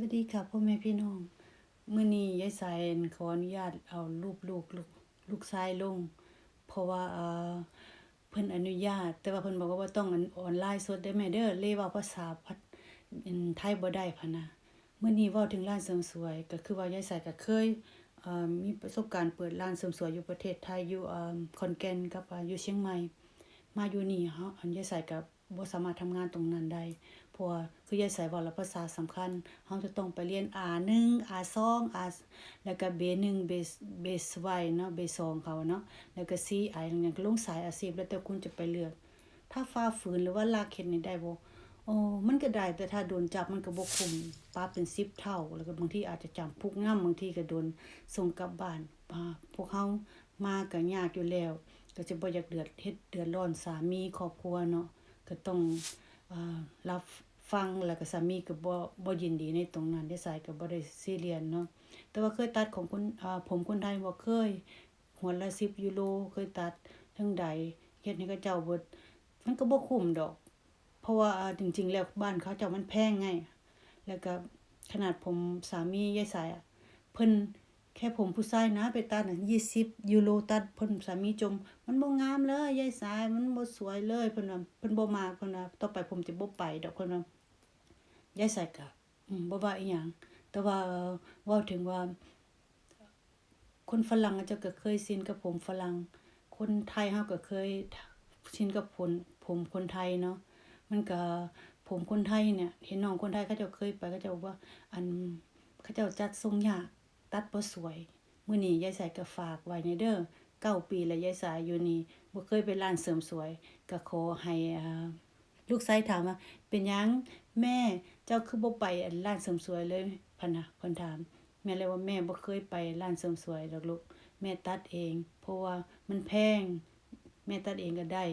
วัสดีค่ะพ่อแม่พี่น้องเมื้อนี้ยายสายขออนุญาตเอารูปลูกลูกลูกชายลง เพราะว่าเออเพิ่นอนุญาต แต่ว่าเพิ่นบอกว่าต้องออนไลน์สดได้แม่เด้อเลยว้าภาษาพัดอันไทยบ่ได้พะนะเมื้อนี้ว้าถึงร้านเสริมสวย ก็คือว่ายายสายก็เคยเออมีประสบการณ์เปิดร้านเสริมสวยอยู่ประเทศไทยอยู่เออขอนแกนกับอยู่เชียงใหม่ มาอยู่นี่เฮาอันยายสายก็บ่ สามารถทำงานตรงนั้นได้เพราะว่าคือยายสายบอกแล้วภาษาสำคัญเฮาจะต้องไปเรียน A1 A2 A แล้วก็ B1 B B2 เนาะ B2 เขาเนาะแล้วก็ CI อย่างก็ลงสายอาชีพแล้วแต่คุณจะไปเลือก ถ้าฝ่าฝืนหรือว่าลากเข็นนี่ได้บ่โอ้มันก็ได้แต่ถ้าโดนจับมันก็บ่คุ้มปรับเป็น10เท่า แล้วก็บางทีอาจจะจำคุกงํบางทีก็โดนส่งกลับบ้านอ่าพวกเฮามาก็ยากอยู่แล้วก็จะบ่อยากเดือดเฮ็ดเดือดร้อนสามีครอบครัวเนาะ ก็ต้องอ่ารับฟังแล้วก็สามีก็บ่บ่ยินดีในตรงนั้นได้สายก็บ่ได้ซีเรียสเนาะแต่ว่าเคยตัดของคนอ่าผมคนไทยบ่เคยหัวละ10ยูโรเคยตัดทั้งใดเฮ็ดให้เขาเจ้าบิดมันก็บ่คุ้มดอก เพราะว่าอ่าจริง ๆ แล้วบ้านเขาเจ้ามันแพงไง แล้วก็ขนาดผมสามียายสายอะเพิ่น แค่ผมผู้ชายนะไปตัดน่ะ20ยูโรตัดเพิ่นสามีจม มันบ่งามเลยยายสายมันบ่สวยเลยเพิ่นว่าเพิ่นบ่มักเพิ่นว่าต่อไปผมจะบ่ไปดอกเพิ่นว่ายายสายก็บ่ว่าอีหยังแต่ว่าเว้าถึงว่า คนฝรั่งเจ้าก็เคยชินกับผมฝรั่งคนไทยเฮาก็เคยชินกับผลผมคนไทยเนาะมันก็ผมคนไทยเนี่ย เห็นน้องคนไทยเขาจ้าเคยไปเขาจ้าบอกว่า อันเขาจ้าจัดทรงยาก ตัดบ่สวยมื้อนี้ยายสายก็ฝากไว้ในเด้อเก้าปีแล้วยายสายอยู่นี่บ่เคยไปร้านเสริมสวยก็ขอให้ลูกชายถามว่าเป็นหยังแม่เจ้าคือบ่ไปร้านเสริมสวยเลยพันนะเพิ่นถาม แม่เลยว่าแม่บ่เคยไปร้านเสริมสวยดอกลูกแม่ตัดเอง เพราะว่ามันแพง แม่ตัดเองก็ได้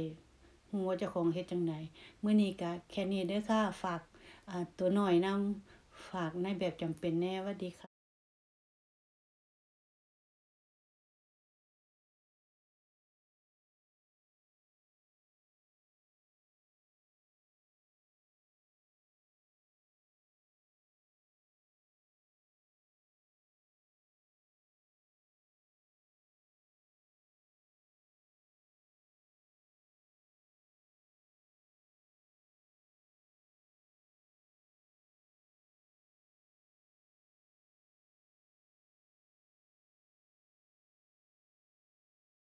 ฮู้ว่าเจ้าของเฮ็ดจังไดมื้อนี้ก็แค่นี้เด้อค่ะฝากตัวน้อยนำฝากในแบบจำเป็นแน่วัดดีค่ะ